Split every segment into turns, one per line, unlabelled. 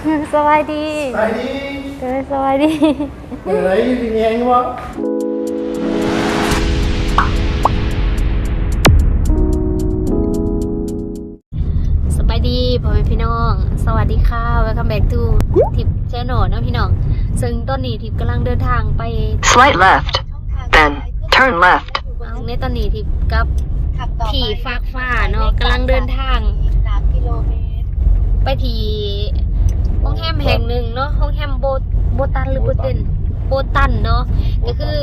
สวัสดี
ไปดี
เออสวัสดี
เมื่อไหรสิเงี้ยงวะ
สบายดีพ่อแม่พี่น้อง สวัสดีค่ะ welcome back to ทิปแชนนลนะพี่น้อง ซึ่งตอนนี้ทิปกำลังเดินทางไป
Slight left, then turn left.
ในตอนนี้ทิปกับ
ขับต่อไป
ที่ฟากฟ้าเนาะกำลังเดินทาง
สามกิโลเมตร
ไปที่ ห้องแฮมแห่งหนึ่งเนาะห้องแฮมโบโบตันหรือโบเตนโบตันเนาะก็คือ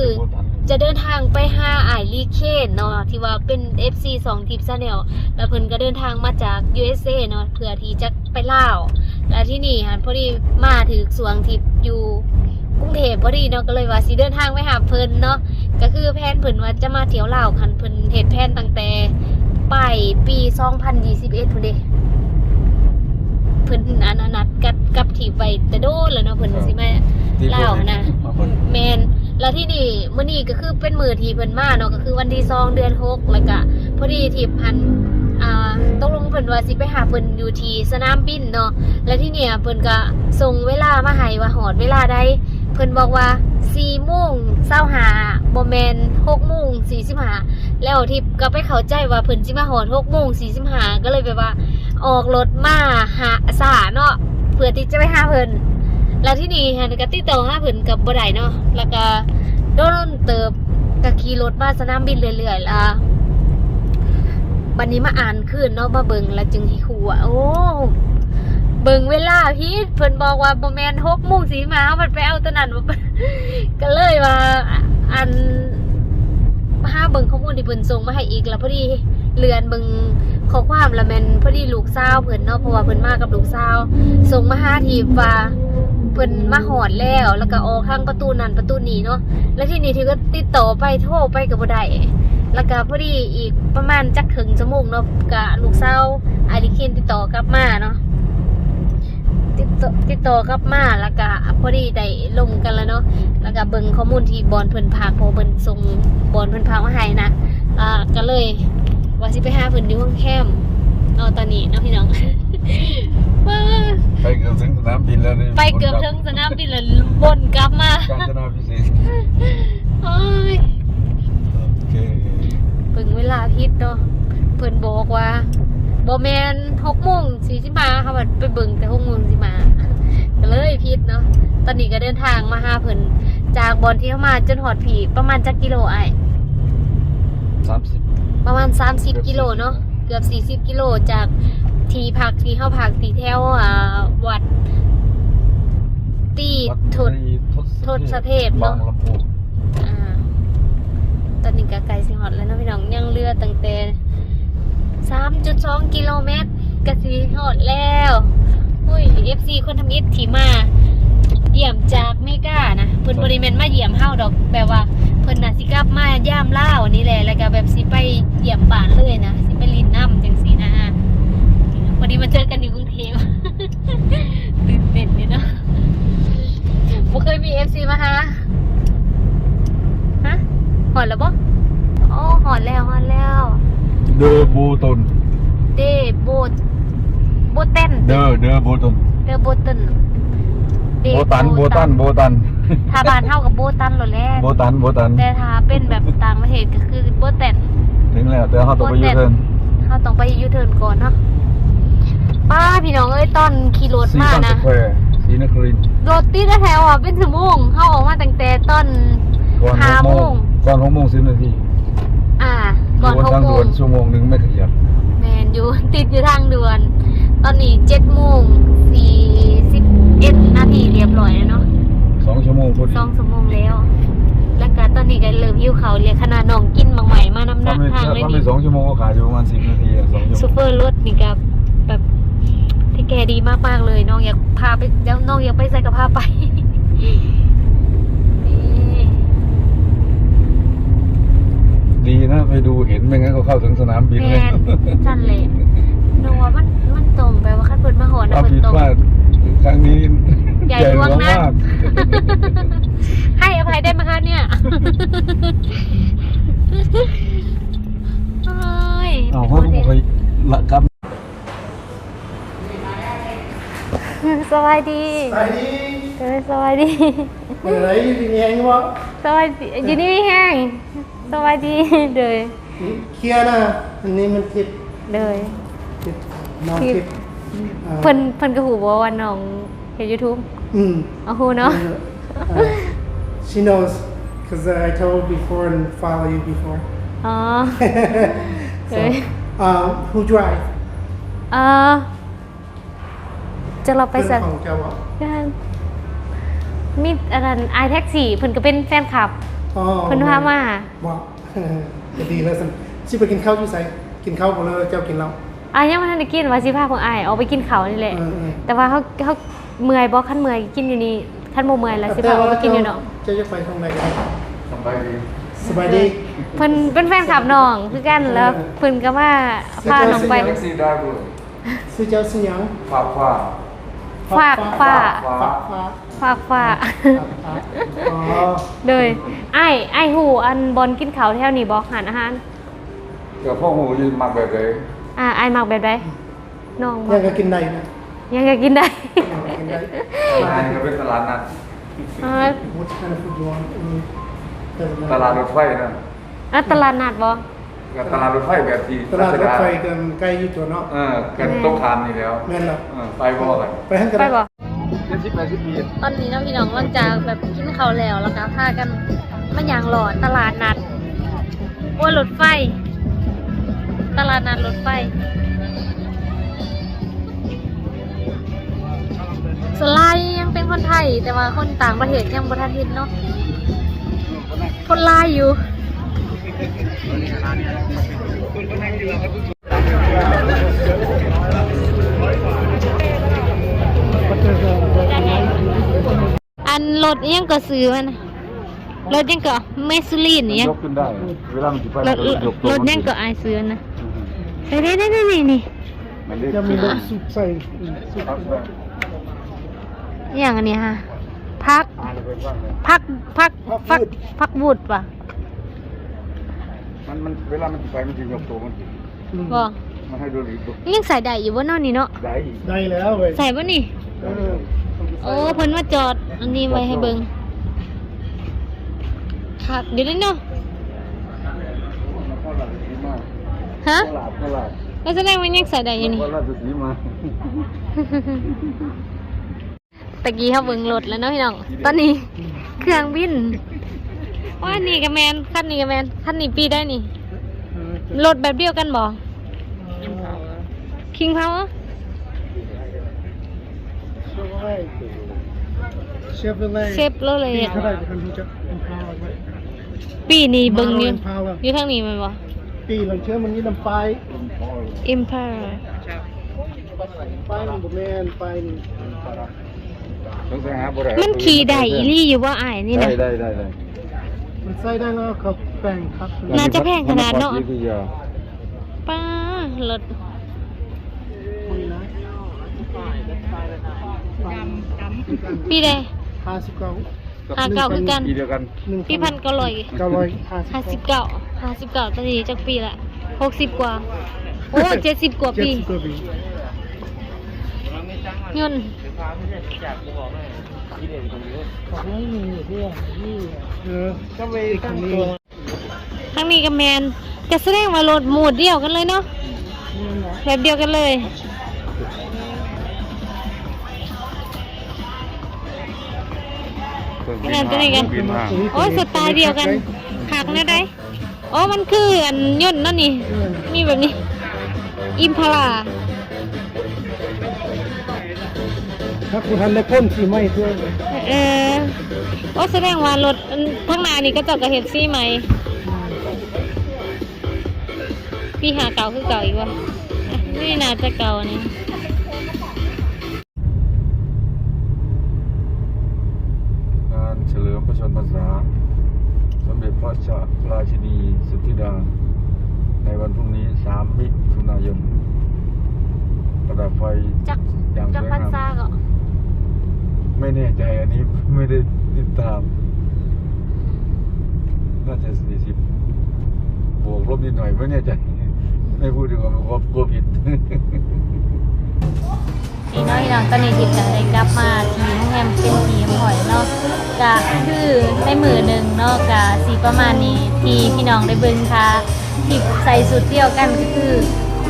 จะเดินทางไปหาไอายลีเคนเนาะที่ว่าเป็น FC 2ทิปซะแนวแล้วเพิ่นก็เดินทางมาจาก USA เนาะเพื่อที่จะไปลาวแล้วที่นี่ฮะพอดีมาถึงสวงทิปอยู่กรุงเทพพอดีเนาะก็เลยว่าสิเดินทางไปหาเพิ่นเนาะก็คือแผนเพิ่นว่าจะมาเที่ยวลาวคันเพิ่นเฮ็ดแผนตั้งแต่ปลายปี 2021พุ่นเด้ เพิ่นอันนั้นนัดกับกับที่ไปแต่โดนแล้วเนาะเพิ่นสิมาลาวนะแมนแล้วที่นี่มื้อนี้ก็คือเป็นมือที่เพิ่นมาเนาะก็คือวันที่สองเดือนหกแล้วก็พอดีที่พันอ่าตกลงเพิ่นว่าสิไปหาเพิ่นอยู่ที่สนามบินเนาะแล้วที่เนี่ยเพิ่นก็ส่งเวลามาให้ว่าหอดเวลาใดเพิ่นบอกว่า4โมง25บ่แม่น6โมง45แล้วทิพย์ก็ไปเข้าใจว่าเพิ่นสิมาหอด6โมง45ก็เลยแบบว่า ออกรถมาหาสาเนาะเพื่อที่จะไปหาเพิ่นแล้วที่นี่ฮันก็ติดต่อห้าผืนกับบ่ได้เนาะแล้วก็โดนเติบก็ขี่รถมาสนามบินเรื่อยๆล่ะบันนี้มาอ่านขึ้นเนาะมาเบิงแล้วจึงหิวอะโอ้เบิงเวลาพี่เพิ่นบอกว่าบ่แม่น6โมงสีมามันไปเอาตัวนั้นก็เลยว่าอันมาหาเบิงข้อมูลที่เพิ่นส่งมาให้อีกแล้วพอดีเลือนเบิง ขอความล้วแมนพอดีลูกสาวเพิ่นเนาะเพราะว่าเพิ่นมากับลูกสาวส่งมาหาทีว่าเพิ่นมาหอดแล้ว แล้วก็ออกทางประตูนั้นประตูนี้เนาะแล้วที่นี่ทีก็ติดต่อไปโทรไปกับบ่ได้แล้วก็พอดีอีกประมาณจักถึงชั่วโมงเนาะกับลูกสาวไอริเคนติดต่อกลับมาเนาะติดต่อติดต่อกลับมาแล้วก็พอดีได้ลงกันแล้วเนาะแล้วก็เบิ่งข้อมูลที่บอลเพิ่นพากพอเพิ่นส่งบอลเพิ่นพากมาให้นะอ่าก็เลย ว่าสิไปหาเพิ่นอยู่ห้องแคมป์เนาะตอนนี้เนาะพี่น้องว้า
ไปเกือบถึงสนามบินแล้วนี่
ไปเกือบถึงสนามบินแล้วบนกลับมา
กาญจนาพิเศษ
โอ้ย
โอเค
เบิ่งเวลาพิษเนาะเพิ่นบอกว่าบ่แม่น6โมงสี่สิมาค่ะมันไปเบิ่งแต่6โมงสิมาก็เลยพิษเนาะตอนนี้ก็เดินทางมาหาเพิ่นจากบอนที่เข้ามาจนหอดผีประมาณจักกิโลไอ้าย
สามสิบ
ประมาณ 30 กิโลเนาะเกือบ 40 กิโลจากที่พักที่เข้าพักที่แถวอ่าวัด ตีทดทศเทพเนอะ
บางลำพู
อ่าตอนนี้ก็ไกลสิฮอดแล้วเนาะพี่น้องยังเรือตั้งแต่3.2 กิโลเมตรก็สิฮอดแล้วอุ้ย FC คนทำอิฐที่มา เยี่ยมจากเมกานะเพิ่นบริเวณมาเยี่ยมเฮาดอกแบบว่าเพิ่นน่ะสิกลับมาย่ามล่าวนี่แหละแล้วก็แบบสิไปเยี่ยมบ้านเลยนะสิไปลินน้ำจังซี่นะวันนี้มาเจอกันอยู่กรุงเทพตื่นเต้นอยู่เนาะบ่เคยมี FC มาหาฮะหอดแล้วบ่โอ้หอดแล้วหอดแล้ว
เดอโบตน
เดโบดโบเต้น
เดอเดอโบตน
เดโบเต้นเด
โบตันโบตันโบตัน
ถ้าบ้านเท่ากับโบตันโหลดแล้ว
โบตันโบตัน
แต่ถ้าเป็นแบบต่างประเทศก็คือโบแตน
ถึงแล้วแต่เขาต้องไปยูเทิร์น
เขาต้องไปยูเทิร์นก่อนเนาะป้าพี่น้องเอ้ยตอนขี่รถ
ซี
มา
คอนส
นะ
แควร์ซีนครินทร์
รถติดแถวอะเป็นชั่วโมงเข้าออกมาตั้งแต่ตอน
ก่อนห
ห้าก
โม
โม
ง
ง
ก่อนหกโมงสิบนาที
อ่า ก่อน
บน
หก
ทาง
โม
ด่ว
ง
นชั่วโมงหนึ่งไม่ขยับ
แมนอยู่ติดอยู่ทางด่วน ตอนนี้เจ็ดโมงสี่สิบ เอ็ดนาทีเรียบร้อยแล้วเนาะ
สองชั่วโมงพอดี
สองชั่วโมงแล้ว แล้วก็ตอนนี้ก็เริ่มหิวเขาวเรียกขนาดน้องกินบางใหม่มานำหนั
ถ้ากไม่
ทางเลย
ถ้า
นี่
ไม่สองชั่วโมงก็ขายอยู่ประมาณสิบนาทีอะสองชั่ว
ซู
โมง
เปอร์รถนี่ก็แบบที่แกดีมากๆเลยน้องอยากพาไปแล้วน้องอยากไปใส่กับพาไปนี่
ดีนะไปดูเห็นไม่งั้นก็เข้าถึงสนามบิน
แม
เลย
นจันเลยนัวามันมันตรงไปว่าขั้นเปิดมาหอนนะ
ความ
เปิด
ผิด
ตรง
พลาด ครั้งนี้
ใหญ่หลวงนะ
มาก
ให้อภัยได้ไหมคะเนี่ยโอ้ย
เอาเขาก็บอกไปละครับ
สวัสดี
ไปดิ
เออสวัสดี
เป็นไรพี่แหงวะ
สวัสดีอยู่นี่ไม่แห้งสวัสดีเลย
เคลียร์นะอันนี้มันทิศ
เลย
ทิศน้องทิศอ่า
เพิ่นเพิ่นก็หูบ่ว่าน้องเห็น YouTube
อืม
เอาฮู้เนาะ
Uh, she knows because uh, I told before and follow you before.
อ๋อ
so,
Okay.
um, who drive?
เออจะเราไปสั
เพื่อนของเจ้าวะ
กันมีอันนั้นไอแท็กซี่เพิ่นก็เป็นแฟนคลับ
อ๋อ
เพิ่นพามา
ว้าวจะดีแล้วสิชิไปกินข้าวอยู่ไสกินข้าวบ่แล้วเจ้ากินเหล้า
อะยังบ่ทันได้กินว่าสิพาพวกอ้ายเอาไปกินข้าวนี่แหละ
เออเออ
แต่ว่าเขาเขาเมื่อยบ่คันเมื่อยกินอยู่นี่คันบ่เมื่อยแล้วสิพาเอาไปกินอยู่เนาะ
เจ้าจะไปทางไหนกัน
สบายดี
สบายดี
เพิ่นเป็นแฟนคลับน้องคือกันแล้วเพิ่นก็มาพาน้องไป
แท็กซี่ได้บุ
ซื้อเจ้าซื้อหยัง
ฝากฟ้า
ฝากฝ้า
ฝากฟ้า
ฝากฝาก
ฝากอ๋อ
เลยไอ้ไอ้ายหูอันบอลกินข้าวแถวนี้บ่หารอาหาร
เดี๋ยวพ่อหูยืนมาแบบไหน
อ่าไอ้ายมักแบบใดน้องบ่
ยังก็กินได้นะ
ยังก็กินได้
ยังก็กินได้
งานก็เป็นตลาดนัด
อ่า
What kind of food you want? Mm, doesn't matter.
ตลาดรถไฟนะ
แล้วตลาดนัดบ่
กับตลาดรถไฟแบบที่
ตลาดรถไฟกันใกล้อยู่ตัวเนาะ
เออกันต้องทานนี่แล้ว
แม่นแล้ว
เออไปบ่กัน
ไปหันกัน
ไปบ่
เจ็ดสิบแปดสิบปี
ตอนนี้เนาะพี่น้องหลังจากแบบกินข้าวแล้วแล้วก็พากันมาย่างหลอดตลาดนัดโอ้ยรถไฟ ตลาดนัดรถไฟสไลด์ยังเป็นคนไทย แต่ว่าคนต่างประเทศยังบ่ทันเห็นเนาะคนลายอยู่อันรถยังก็ซื้อมันน่ะรถยังก็เมซูลินนี่ยัง
ยกขึ้นได้เวลามันจะไป
รถรถรถยังก็อายซื้อนะ ไปได้ได้ได้นี่นี่
มันเรียก
จะมีน้ำซุปใส่อืมซุป
ครับแบบ
อหย่างอันนี้ฮะพัก
อ่านไปบ้างเลย
พักพักพักพักบูดป่ะ
มันมันเวลามันจะไปมันจะยกตัวมัน
อืม
บ่
มันให้ดูหลีก
ยังใส่ได้อยู่บ่เนอนนี่เนาะ
ได้
ได้แล้วเว้ย
ใส่บ่นี่
เออ
โอ้เพิ่นมาจอดอันนี้ไว้ให้เบิ่งครับเดี๋ยวนี้เนาะ
ข้าวหลามสีมา
ฮะ
ข้าวหลามข้าวหลาม
ก็แสดงว่ายังใส่ได้อยู่นี่
ข้าวหลามสีมา
ตะกี้เขาเบิ่งรถแล้วเนาะพี่น้อง ตอนนี้ เครื่องบินว่านี่กับแมนคันนี้กับแมนคันนี้ปีได้นี่ รถแบบเดียวกันบ่ King Power
เชฟเลย
เชฟรถเลย
ปี
อะ
เท่าไหร่กันรู้จักมันพาวไว้
ปีนี้เบิ่งอยู่
พาวอะ
อยู่ทางนี้แมันบ่
ปีหลังเชื่อมันนี่น้ำไฟ
Empire
ไฟมันบ่แม่นไฟนี่
ต้องใส่หาบ่ได้
มันขี่ได้อีหลี่อยู่ว่าอ้ายนี่
ได้
นะ
ได้ได้ได้
มันใส่ได้แล้วเขาแป้งครับ
น่าจะแพงขนาดเนาะ
มัคือ
ป้ารถ
นี่นะ
ปีใด
ห้าสิบเก้า
หาเก่าคือกัน
ปีเดียวกัน
หนึ่ง
ปีพันเก้าร้อย
เก้าร้อยห้า
ห้า
สิ
สิ
บบเก้า
เก้า ห้าสิบเก้าตอนนี้จักปีละหกสิบกว่า โอ้เจ็ดสิบกว่า
เจ็ด
ปี
สิบกว่าปี
ยนต์
เออก็ไปตั้งตัว
ทั้งนี้กับแมนจะแสดงว่ารถหมูดเดียวกันเลยเนาะแบบเดียวกันเลยขนาดตัวนี้กัน
บินมา
โอ้ยสไตล์เดียวกันหักนะได้ โอ้มันคืออันยนต์นั่นนี่ มีแบบนี้ อิมพารา
ถ้าคุณทันได้พ่นสีไหม้ด้วย
เออโอ้แสดงว่ารถอันข้างหน้านี่ก็เจอกระเห็ดซี่ไหมพี่หาเก่าคือเก่าอีกวะอะนี่น่าจะเก่านี่
งานเฉลิมพระชนมพรรษาสมเด็จพระชาราชินีสุทธิดา ในวันพรุ่งนี้ 3 มิถุนายน ประดับ ไฟ
จัก
อย่าง
จัก
สวย
พัน
งาม
ซาก็
ไม่แน่ใจอันนี้ไม่ได้ติดตาม น่าจะ40บวกลบนิดหน่อยไม่แน่ใจ ไม่พูดดีกว่ามันกลัวกลัวผิด
นี่เนาะพี่น้องตอนนี้ทิพย์ก็ได้กลับมาที่โรงแรมเป็นทีมหอยเนาะก็คือในมือหนึ่งเนาะก็สีประมาณนี้ที่พี่น้องได้เบิ่งค่ะทิพย์ใส่สุดเดียวกันก็คือ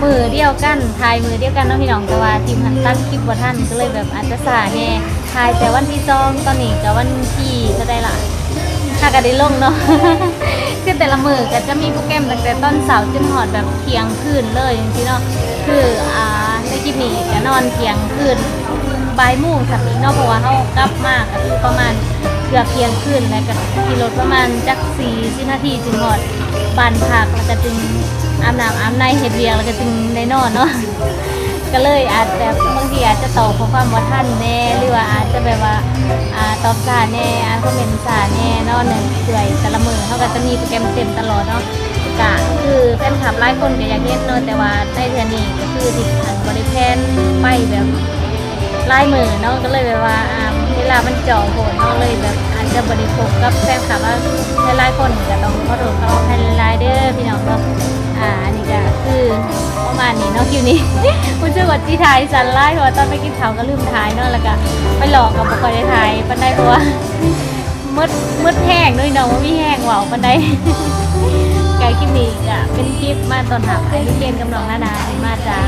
มือเดียวกันทายมือเดียวกันเนาะพี่น้องแต่ว่าทีมหันตั้งคลิปว่าท่านก็เลยแบบอาจจะสาแน่ทายแต่วันที่สองตอนนี้กับวันที่เท่าไดล่ะถ้าก็ได้ลงเนาะคือแต่ละมือก็จะมีโปรแกรมตั้งแต่ต้นเสาร์จนหอดแบบเที่ยงคืนเลยจริงๆเนาะคืออ่าในคลิปนี้ก็นอนเที่ยงคืนบ่ายโมงสักนิดเนาะเพราะว่าเขากลับมากก็คือประมาณเกือบเที่ยงคืนแล้วก็ขี่รถประมาณจักสี่สินาทีจึงหอดบานพักแล้วก็จึง อาบน้ำอาบในเฮ็ดเวียงแล้วก็จึงได้นอนเนาะก็เลยอาจแบบบางทีอาจจะตอบข้อความว่าท่านแน่หรือว่าอาจจะแบบว่าอ่าตอบสาแน่อ่านคอมเมนต์สาแน่นอนหนึ่งเสื่อยแต่ละมือเขาก็จะมีโปรแกรมเต็มตลอดเนาะก็คือแฟนคลับหลายคนก็อยากเห็นเนาะแต่ว่าในเดือนนี้ก็คือติดทางบริแพนไปแบบไลายมือเนาะก็เลยแบบว่าอ่าเวลามันจ่อโหดเนาะเลยแบบอาจจะบริโภคกับแฟนคลับว่าหลายๆคนก็ต้องขอโทษเขาให้หลายๆเด้อพี่น้องเนาะ อ่าอันนี้ก็คือประมาณนี้เนาะคิวนี้คุณชื่อว่าที่ไทยสันไล่เพราะว่าตอนไปกินเขาวก็ลืมถ่ายเนาะแล้วก็ไปหลอกกับบุคคลได้ถ่ายปันได้เพราะว่ามืดมืดแห้งด้วยเนาะว่ามีแห้งว่าปันได้ไก่คลิปนี้ก็เป็นคลิปมาตอนหับไอ้ลิเกนกำลังนานามาจาก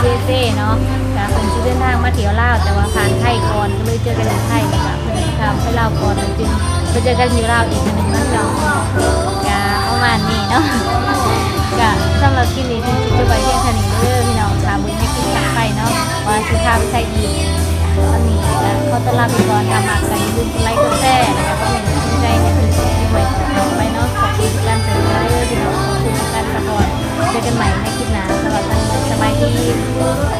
เจเจเนาะก็เป็นชื่อเดินทางมาเที่ยวลาวแต่ว่าผ่านไทยก่อนก็เลยเจอกันที่ไทยแล้วก็เพิ่นทำไปลาวก่อนแล้วจึงไปเจอกันอยู่ลาวอีกหนึ่งวันเนาะก็ประ มาณนี้เนาะก็สำหรับคลิปนี้ที่จะไปเพียงเท่านี้เด้อพี่น้องค่ะบุญไม่กินกันไปเนาะว่าสิพาไปใช้อีกวันนี้ก็ขอต้อนรับอีกก่อนทำมากันลืมกดไลค์กดแชร์แล้วก็คอมเมนต์ใจในคลิปที่ไว้ไปเนาะขอบคุณทุกการเสนอเด้อพี่น้องขอบคุณทุกการสปอร์ตเจอกันใหม่ในคลิปหน้าสวัสดีสบายดี